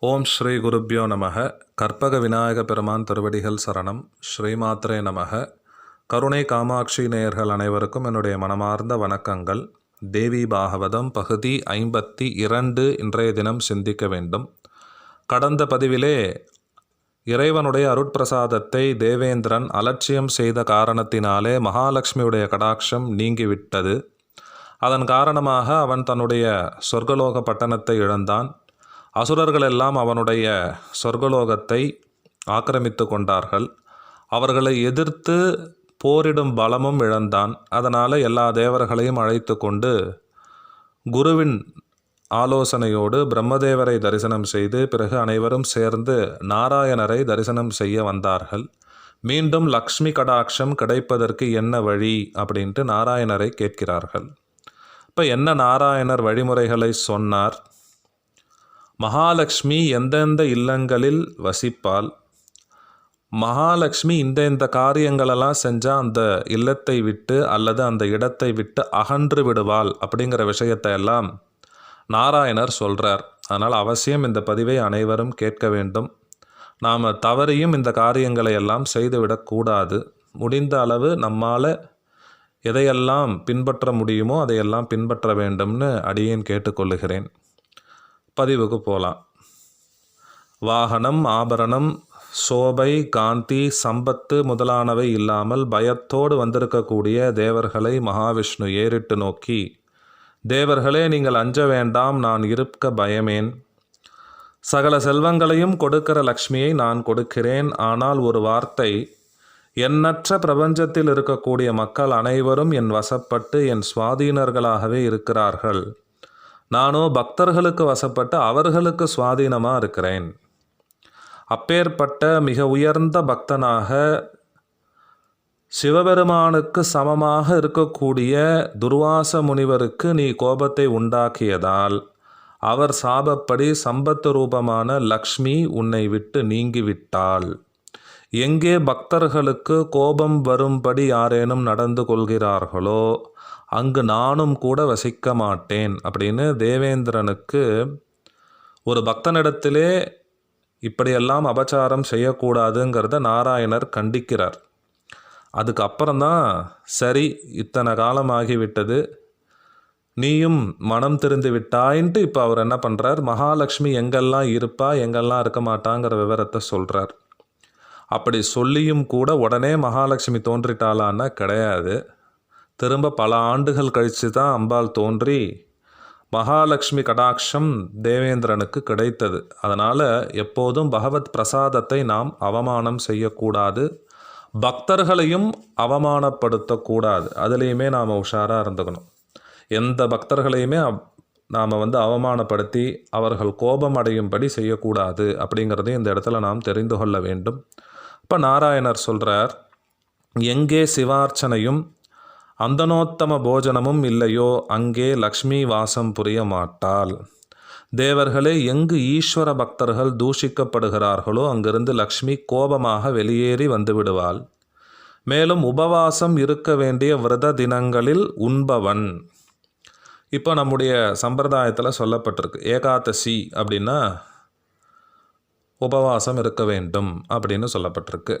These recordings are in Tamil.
ஓம் ஸ்ரீ குருப்யோ நமக. கற்பக விநாயக பெருமான் திருவடிகள் சரணம். ஸ்ரீமாத்ரே நமக. கருணை காமாட்சி நேயர்கள் அனைவருக்கும் என்னுடைய மனமார்ந்த வணக்கங்கள். தேவி பாகவதம் பகுதி ஐம்பத்தி இரண்டு இன்றைய தினம் சிந்திக்க வேண்டும். கடந்த பதிவிலே இறைவனுடைய அருட்பிரசாதத்தை தேவேந்திரன் அலட்சியம் செய்த காரணத்தினாலே மகாலட்சுமியுடைய கடாட்சம் நீங்கிவிட்டது. அதன் காரணமாக அவன் தன்னுடைய சொர்க்கலோக பட்டணத்தை இழந்தான். அசுரர்கள் எல்லாம் அவனுடைய சொர்க்கலோகத்தை ஆக்கிரமித்து கொண்டார்கள். அவர்களை எதிர்த்து போரிடும் பலமும் இழந்தான். அதனால் எல்லா தேவர்களையும் அழைத்து கொண்டு குருவின் ஆலோசனையோடு பிரம்மதேவரை தரிசனம் செய்து பிறகு அனைவரும் சேர்ந்து நாராயணரை தரிசனம் செய்ய வந்தார்கள். மீண்டும் லக்ஷ்மி கடாட்சம் கிடைப்பதற்கு என்ன வழி அப்படின்ட்டு நாராயணரை கேட்கிறார்கள். இப்போ என்ன நாராயணர் வழிமுறைகளை சொன்னார்? மகாலட்சுமி எந்தெந்த இல்லங்களில் வசிப்பால் மகாலட்சுமி இந்த இந்த காரியங்களெல்லாம் செஞ்சால் அந்த இல்லத்தை விட்டு அல்லது அந்த இடத்தை விட்டு அகன்று விடுவாள் அப்படிங்கிற விஷயத்தை எல்லாம் நாராயணர் சொல்கிறார் அதனால் அவசியம் இந்த பதிவை அனைவரும் கேட்க வேண்டும். நாம் தவறியும் இந்த காரியங்களை எல்லாம் செய்துவிடக்கூடாது முடிந்த அளவு நம்மால் எதையெல்லாம் பின்பற்ற முடியுமோ அதையெல்லாம் பின்பற்ற வேண்டும்னு அடியேன் கேட்டுக்கொள்ளுகிறேன். பதிவுக்கு போகலாம் வாகனம் ஆபரணம் சோபை காந்தி சம்பத்து முதலானவை இல்லாமல் பயத்தோடு வந்திருக்கக்கூடிய தேவர்களை மகாவிஷ்ணு ஏறிட்டு நோக்கி தேவர்களே நீங்கள் அஞ்ச வேண்டாம் நான் இருக்க பயமேன். சகல செல்வங்களையும் கொடுக்கிற லக்ஷ்மியை நான் கொடுக்கிறேன். ஆனால் ஒரு வார்த்தை எண்ணற்ற பிரபஞ்சத்தில் இருக்கக்கூடிய மக்கள் அனைவரும் என் வசப்பட்டு என் சுவாதீனர்களாகவே இருக்கிறார்கள். நானோ பக்தர்களுக்கு வசப்பட்டு அவர்களுக்கு சுவாதீனமாக இருக்கிறேன். அப்பேற்பட்ட மிக உயர்ந்த பக்தனாக சிவபெருமானுக்கு சமமாக இருக்கக்கூடிய துர்வாச முனிவருக்கு நீ கோபத்தை உண்டாக்கியதால் அவர் சாபப்படி சம்பத்து ரூபமான லக்ஷ்மி உன்னை விட்டு நீங்கிவிட்டாள். எங்கே பக்தர்களுக்கு கோபம் வரும்படி யாரேனும் நடந்து கொள்கிறார்களோ அங்கு நானும் கூட வசிக்க மாட்டேன் அப்படின்னு தேவேந்திரனுக்கு ஒரு பக்தனிடத்திலே இப்படியெல்லாம் அபச்சாரம் செய்யக்கூடாதுங்கிறத நாராயணர் கண்டிக்கிறார். அதுக்கப்புறம்தான் சரி இத்தனை காலம் ஆகிவிட்டது நீயும் மனம் திருந்து விட்டாயின்ட்டு இப்போ அவர் என்ன பண்ணுறார் மகாலட்சுமி எங்கெல்லாம் இருப்பா எங்கெல்லாம் இருக்க மாட்டாங்கிற விவரத்தை சொல்கிறார் அப்படி சொல்லியும் கூட உடனே மகாலட்சுமி தோன்றிட்டாளான்னா கிடையாது. திரும்ப பல ஆண்டுகள் கழித்து தான் அம்பாள் தோன்றி மகாலட்சுமி கடாட்சம் தேவேந்திரனுக்கு கிடைத்தது. அதனால் எப்போதும் பகவத் பிரசாதத்தை நாம் அவமானம் செய்யக்கூடாது. பக்தர்களையும் அவமானப்படுத்தக்கூடாது. அதுலேயுமே நாம் உஷாராக இருந்துக்கணும். எந்த பக்தர்களையுமே நாம் வந்து அவமானப்படுத்தி அவர்கள் கோபம் அடையும்படி செய்யக்கூடாது அப்படிங்கிறதையும் இந்த இடத்துல நாம் தெரிந்து கொள்ள வேண்டும். இப்போ நாராயணர் சொல்கிறார் எங்கே சிவார்ச்சனையும் அந்தனோத்தம போஜனமும் இல்லையோ அங்கே லக்ஷ்மி வாசம் புரிய மாட்டாள். தேவர்களே எங்கு ஈஸ்வர பக்தர்கள் தூஷிக்கப்படுகிறார்களோ அங்கிருந்து லக்ஷ்மி கோபமாக வெளியேறி வந்து விடுவாள் மேலும் உபவாசம் இருக்க வேண்டிய விரத தினங்களில் உண்பவன். இப்போ நம்முடைய சம்பிரதாயத்தில் சொல்லப்பட்டிருக்கு ஏகாதசி அப்படின்னா உபவாசம் இருக்க வேண்டும் அப்படின்னு சொல்லப்பட்டிருக்கு.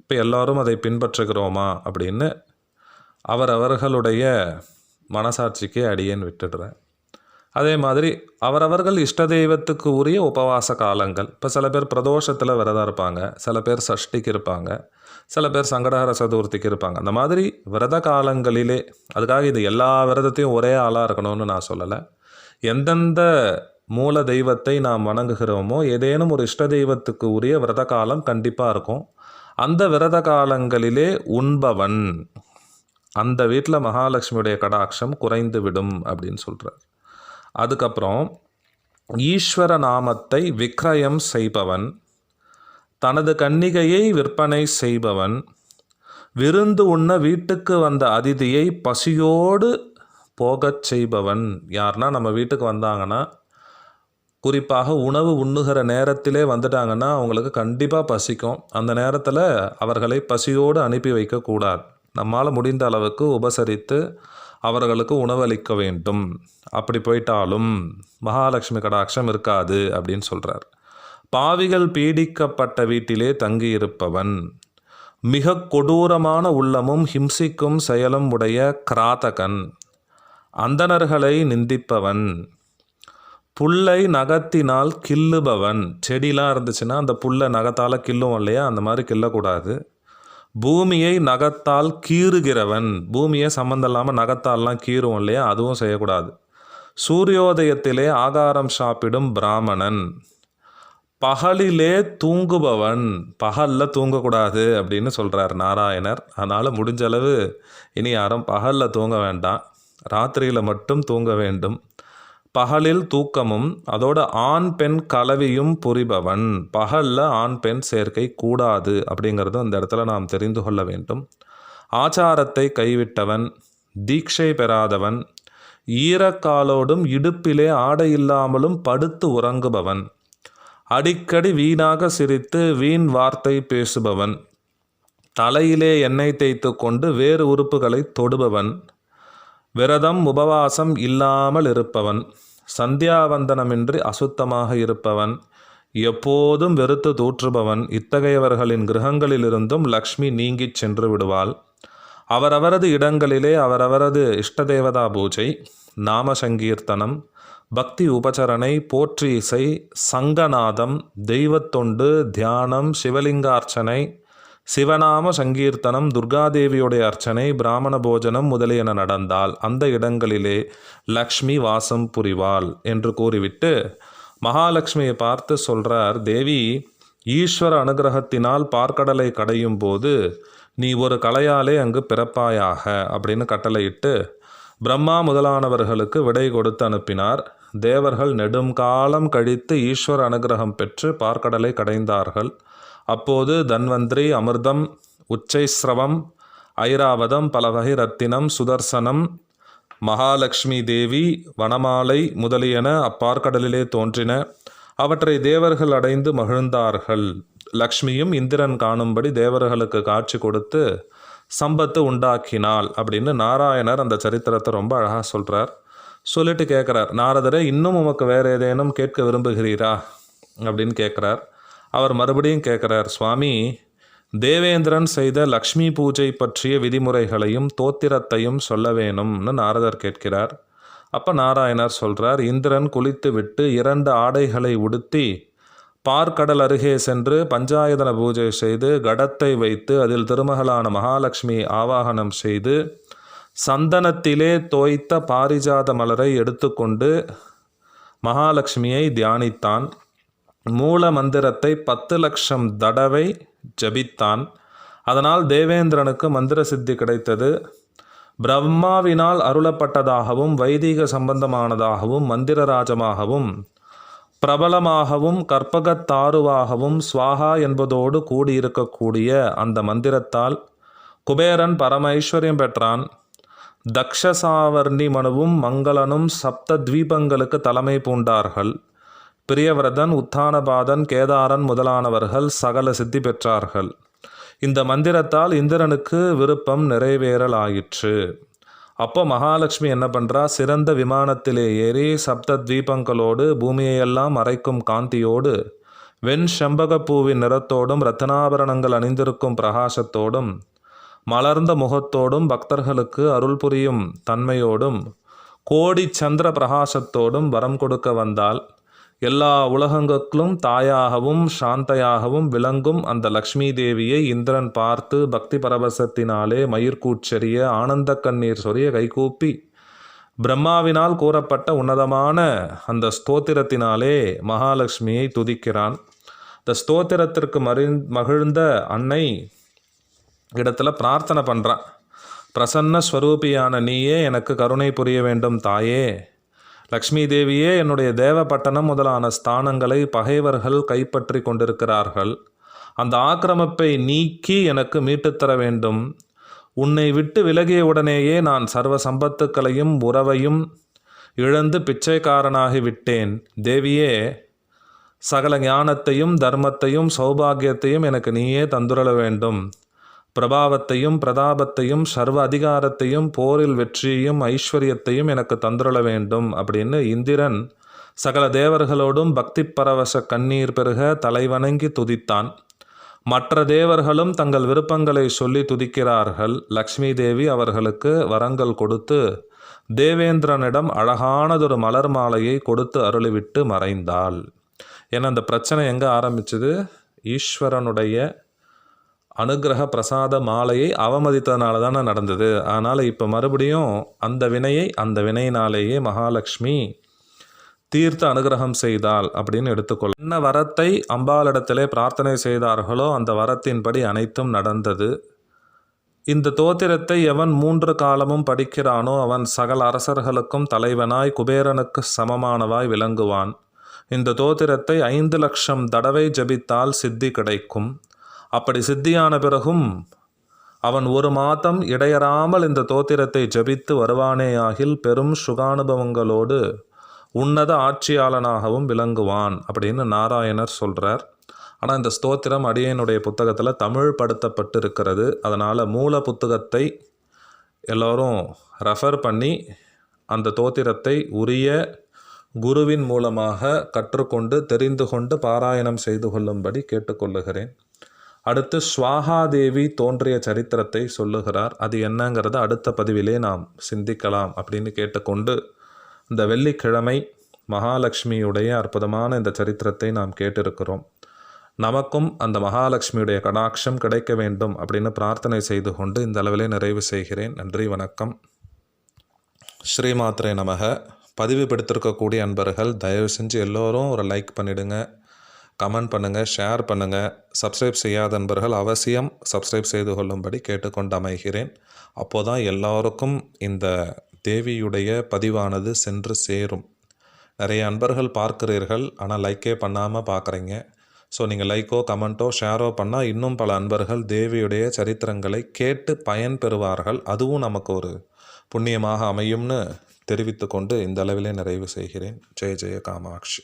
இப்போ எல்லோரும் அதை பின்பற்றுகிறோமா அப்படின்னு அவரவர்களுடைய மனசாட்சிக்கு அடியேன் விட்டுடுறேன். அதே மாதிரி அவரவர்கள் இஷ்ட தெய்வத்துக்கு உரிய உபவாச காலங்கள். இப்போ சில பேர் பிரதோஷத்தில் விரதம் இருப்பாங்க. சில பேர் சஷ்டிக்கு இருப்பாங்க. சில பேர் சங்கடஹர சதுர்த்திக்கு இருப்பாங்க. அந்த மாதிரி விரத காலங்களிலே அதுக்காக இது எல்லா விரதத்தையும் ஒரே ஆளாக இருக்கணும்னு நான் சொல்லலை. எந்தெந்த மூல தெய்வத்தை நாம் வணங்குகிறோமோ ஏதேனும் ஒரு இஷ்ட தெய்வத்துக்கு உரிய விரத காலம் கண்டிப்பாக இருக்கும். அந்த விரத காலங்களிலே உண்பவன். அந்த வீட்டில் மகாலட்சுமியுடைய கடாட்சம் குறைந்து விடும் அப்படின்னு சொல்கிறார் அதுக்கப்புறம் ஈஸ்வர நாமத்தை விக்ரயம் செய்பவன் தனது கன்னிகையை விற்பனை செய்பவன் விருந்து உண்ண வீட்டுக்கு வந்த அதிதியை பசியோடு போகச் செய்பவன். யார்னா நம்ம வீட்டுக்கு வந்தாங்கன்னா குறிப்பாக உணவு உண்ணுகிற நேரத்திலே வந்துட்டாங்கன்னா அவங்களுக்கு கண்டிப்பாக பசிக்கும். அந்த நேரத்தில் அவர்களை பசியோடு அனுப்பி வைக்கக்கூடாது. நம்மால் முடிந்த அளவுக்கு உபசரித்து அவர்களுக்கு உணவளிக்க வேண்டும். அப்படி போயிட்டாலும் மகாலட்சுமி கடாட்சம் இருக்காது அப்படின்னு சொல்கிறார் பாவிகள் பீடிக்கப்பட்ட வீட்டிலே தங்கியிருப்பவன் மிக கொடூரமான உள்ளமும் ஹிம்சிக்கும் செயலும் உடைய கிராதகன் அந்தணர்களை நிந்திப்பவன் புல்லை நகத்தினால் கில்லுபவன் செடிலாம் இருந்துச்சுன்னா அந்த புல்லை நகத்தால் கில்லுவோம் இல்லையா? அந்த மாதிரி கில்லக்கூடாது பூமியை நகத்தால் கீறுகிறவன். பூமியை சம்மந்தம் இல்லாமல் நகத்தால்லாம் கீறுவோம் இல்லையா? அதுவும் செய்யக்கூடாது. சூரியோதயத்திலே ஆகாரம் சாப்பிடும் பிராமணன். பகலிலே தூங்குபவன். பகலில் தூங்கக்கூடாது அப்படின்னு சொல்கிறார் நாராயணர். அதனால் முடிஞ்சளவு இனி யாரும் பகலில் தூங்க வேண்டாம். ராத்திரியில் மட்டும் தூங்க வேண்டும். பகலில் தூக்கமும் அதோட ஆண் பெண் கலவியும் புரிபவன். பகலில் ஆண் பெண் சேர்க்கை கூடாது அப்படிங்கிறதும் அந்த இடத்துல நாம் தெரிந்து கொள்ள வேண்டும். ஆச்சாரத்தை கைவிட்டவன் தீட்சை பெறாதவன் ஈரக்காலோடும் இடுப்பிலே ஆடை இல்லாமலும் படுத்து உறங்குபவன் அடிக்கடி வீணாக சிரித்து வீண் வார்த்தை பேசுபவன் தலையிலே எண்ணெய் தேய்த்து கொண்டு வேறு உறுப்புகளை தொடுபவன் விரதம் உபவாசம் இல்லாமல் இருப்பவன் சந்தியாவந்தனமின்றி அசுத்தமாக இருப்பவன் எப்போதும் வெறுத்து தூற்றுபவன் இத்தகையவர்களின் கிரகங்களிலிருந்தும் லக்ஷ்மி நீங்கிச் சென்று விடுவாள். அவரவரது இடங்களிலே அவரவரது இஷ்டதேவதா பூஜை நாம சங்கீர்த்தனம் பக்தி உபசரணை போற்றி இசை சங்கநாதம் தெய்வத்தொண்டு தியானம் சிவலிங்கார்ச்சனை சிவநாம சங்கீர்த்தனம் துர்காதேவியுடைய அர்ச்சனை பிராமண போஜனம் முதலியன நடந்தால் அந்த இடங்களிலே லக்ஷ்மி வாசம் புரிவாள் என்று கூறிவிட்டு மகாலட்சுமியை பார்த்து சொல்றார் தேவி ஈஸ்வர அனுகிரகத்தினால் பார்க்கடலை கடையும் போது நீ ஒரு கலையாலே அங்கு பிறப்பாயாக அப்படின்னு கட்டளையிட்டு பிரம்மா முதலானவர்களுக்கு விடை கொடுத்து அனுப்பினார். தேவர்கள் நெடும் காலம் கழித்து ஈஸ்வர அனுகிரகம் பெற்று பார்க்கடலை கடைந்தார்கள். அப்போது தன்வந்திரி அமிர்தம் உச்சைஸ்ரவம் ஐராவதம் பலவகை ரத்தினம் சுதர்சனம் மகாலட்சுமி தேவி வனமாலை முதலியன அப்பாற்கடலிலே தோன்றின. அவற்றை தேவர்கள் அடைந்து மகிழ்ந்தார்கள். லக்ஷ்மியும் இந்திரன் காணும்படி தேவர்களுக்கு காட்சி கொடுத்து சம்பத்து உண்டாக்கினாள் அப்படின்னு நாராயணர் அந்த சரித்திரத்தை ரொம்ப அழகாக சொல்கிறார் சொல்லிட்டு கேட்குறார் நாரதரே இன்னும் உமக்கு வேறு ஏதேனும் கேட்க விரும்புகிறீரா? அப்படின்னு கேட்குறார் அவர் மறுபடியும் கேட்குறார் சுவாமி தேவேந்திரன் செய்த லக்ஷ்மி பூஜை பற்றிய விதிமுறைகளையும் தோத்திரத்தையும் சொல்ல வேணும்னு நாரதர் கேட்கிறார். அப்போ நாராயணர் சொல்கிறார் இந்திரன் குளித்துவிட்டு இரண்டு ஆடைகளை உடுத்தி பார்க்கடல் அருகே சென்று பஞ்சாயதன பூஜை செய்து கடத்தை வைத்து அதில் திருமகளான மகாலட்சுமி ஆவாகனம் செய்து சந்தனத்திலே தோய்த்த பாரிஜாத மலரை எடுத்துக்கொண்டு மகாலட்சுமியை தியானித்தான். மூல மந்திரத்தை பத்து லட்சம் தடவை ஜபித்தான். அதனால் தேவேந்திரனுக்கு மந்திர சித்தி கிடைத்தது. பிரம்மாவினால் அருளப்பட்டதாகவும் வைதிக சம்பந்தமானதாகவும் மந்திரராஜமாகவும் பிரபலமாகவும் கற்பகத்தாருவாகவும் ஸ்வாகா என்பதோடு கூடியிருக்கக்கூடிய அந்த மந்திரத்தால் குபேரன் பரமைஸ்வரியம் பெற்றான். தக்ஷசாவர்ணி மனுவும் மங்களனும் சப்த தீபங்களுக்கு தலைமை பூண்டார்கள். பிரியவிரதன் உத்தானபாதன் கேதாரன் முதலானவர்கள் சகல சித்தி பெற்றார்கள். இந்த மந்திரத்தால் இந்திரனுக்கு விருப்பம் நிறைவேறலாயிற்று. அப்போ மகாலட்சுமி என்ன பண்ணுறா சிறந்த விமானத்திலே ஏறி சப்த தீபங்களோடு பூமியையெல்லாம் மறைக்கும் காந்தியோடு வெண் செம்பகப்பூவின் நிறத்தோடும் ரத்தனாபரணங்கள் அணிந்திருக்கும் பிரகாசத்தோடும் மலர்ந்த முகத்தோடும் பக்தர்களுக்கு அருள் புரியும் தன்மையோடும் கோடி சந்திர பிரகாசத்தோடும் வரம் கொடுக்க வந்தால் எல்லா உலகங்களுக்கும் தாயாகவும் சாந்தையாகவும் விளங்கும் அந்த லக்ஷ்மி தேவியை இந்திரன் பார்த்து பக்தி பரவசத்தினாலே மயிர்கூச்செறிய ஆனந்த கண்ணீர் சொரிய கைகூப்பி பிரம்மாவினால் கூறப்பட்ட உன்னதமான அந்த ஸ்தோத்திரத்தினாலே மகாலட்சுமியை துதிக்கிறான். இந்த ஸ்தோத்திரத்திற்கு மறி மகிழ்ந்த அன்னை இடத்துல பிரார்த்தனை பண்ணுறான் பிரசன்ன ஸ்வரூபியான நீயே எனக்கு கருணை புரிய வேண்டும் தாயே. லக்ஷ்மி தேவியே என்னுடைய தேவப்பட்டணம் முதலான ஸ்தானங்களை பகைவர்கள் கைப்பற்றி கொண்டிருக்கிறார்கள். அந்த ஆக்கிரமிப்பை நீக்கி எனக்கு மீட்டுத்தர வேண்டும். உன்னை விட்டு விலகிய உடனேயே நான் சர்வ சம்பத்துக்களையும் உறவையும் இழந்து பிச்சைக்காரனாகி விட்டேன். தேவியே சகல ஞானத்தையும் தர்மத்தையும் சௌபாகியத்தையும் எனக்கு நீயே தந்துரல வேண்டும். பிரபாவத்தையும் பிரதாபத்தையும் சர்வ அதிகாரத்தையும் போரில் வெற்றியையும் ஐஸ்வர்யத்தையும் எனக்கு தந்துருள வேண்டும் அப்படின்னு இந்திரன் சகல தேவர்களோடும் பக்தி பரவச கண்ணீர் பெருக தலைவணங்கி துதித்தான். மற்ற தேவர்களும் தங்கள் விருப்பங்களை சொல்லி துதிக்கிறார்கள். லக்ஷ்மி தேவி அவர்களுக்கு வரங்கள் கொடுத்து தேவேந்திரனிடம் அழகானதொரு மலர் மாலையை கொடுத்து அருளிவிட்டு மறைந்தாள். ஏன்னா அந்த பிரச்சனை எங்கே ஆரம்பிச்சது? ஈஸ்வரனுடைய அனுகிரக பிரசாத மாலையை அவமதித்ததுனால தானே நடந்தது. அதனால் இப்போ மறுபடியும் அந்த வினையை அந்த வினையினாலேயே மகாலட்சுமி தீர்த்த அனுகிரகம் செய்தால் அப்படின்னு எடுத்துக்கொள்ள என்ன வரத்தை அம்பாளிடத்திலே பிரார்த்தனை செய்தார்களோ அந்த வரத்தின்படி அனைத்தும் நடந்தது. இந்த தோத்திரத்தை எவன் மூன்று காலமும் படிக்கிறானோ அவன் சகல அரசர்களுக்கும் தலைவனாய் குபேரனுக்கு சமமானவாய் விளங்குவான். இந்த தோத்திரத்தை ஐந்து லட்சம் தடவை ஜபித்தால் சித்தி கிடைக்கும். அப்படி சித்தியான பிறகும் அவன் ஒரு மாதம் இடையறாமல் இந்த தோத்திரத்தை ஜபித்து வருவானேயாகில் பெரும் சுகானுபவங்களோடு உன்னத ஆட்சியாளனாகவும் விளங்குவான் அப்படின்னு நாராயணர் சொல்கிறார் ஆனால் இந்த ஸ்தோத்திரம் அடியனுடைய புத்தகத்தில் தமிழ் படுத்தப்பட்டு இருக்கிறது அதனால் மூல புத்தகத்தை எல்லோரும் ரெஃபர் பண்ணி அந்த தோத்திரத்தை உரிய குருவின் மூலமாக கற்றுக்கொண்டு தெரிந்து கொண்டு பாராயணம் செய்து கொள்ளும்படி கேட்டுக்கொள்ளுகிறேன். அடுத்து ஸ்வாகாதேவி தோன்றிய சரித்திரத்தை சொல்லுகிறார். அது என்னங்கிறத அடுத்த பதிவிலே நாம் சிந்திக்கலாம் அப்படின்னு கேட்டுக்கொண்டு இந்த வெள்ளிக்கிழமை மகாலட்சுமியுடைய அற்புதமான இந்த சரித்திரத்தை நாம் கேட்டிருக்கிறோம். நமக்கும் அந்த மகாலட்சுமியுடைய கடாட்சம் கிடைக்க வேண்டும் அப்படின்னு பிரார்த்தனை செய்து கொண்டு இந்த அளவிலே நிறைவு செய்கிறேன். நன்றி வணக்கம். ஸ்ரீமாத்ரே நமக. பதிவு படுத்திருக்கக்கூடிய அன்பர்கள் தயவு செஞ்சு எல்லோரும் ஒரு லைக் பண்ணிவிடுங்க கமெண்ட் பண்ணுங்கள் ஷேர் பண்ணுங்கள் சப்ஸ்கிரைப் செய்யாத நண்பர்கள் அவசியம் சப்ஸ்கிரைப் செய்து கொள்ளும்படி கேட்டுக்கொண்டு அமைகிறேன். அப்போதான் எல்லோருக்கும் இந்த தேவியுடைய பதிவானது சென்று சேரும். நிறைய அன்பர்கள் பார்க்கிறீர்கள் ஆனால் லைக்கே பண்ணாமல் பார்க்குறீங்க. ஸோ நீங்கள் லைக்கோ கமெண்ட்டோ ஷேரோ பண்ணால் இன்னும் பல அன்பர்கள் தேவியுடைய சரித்திரங்களை கேட்டு பயன் பெறுவார்கள். அதுவும் நமக்கு ஒரு புண்ணியமாக அமையும்னு தெரிவித்துக்கொண்டு இந்த அளவிலே நிறைவு செய்கிறேன். ஜெய ஜெய காமாட்சி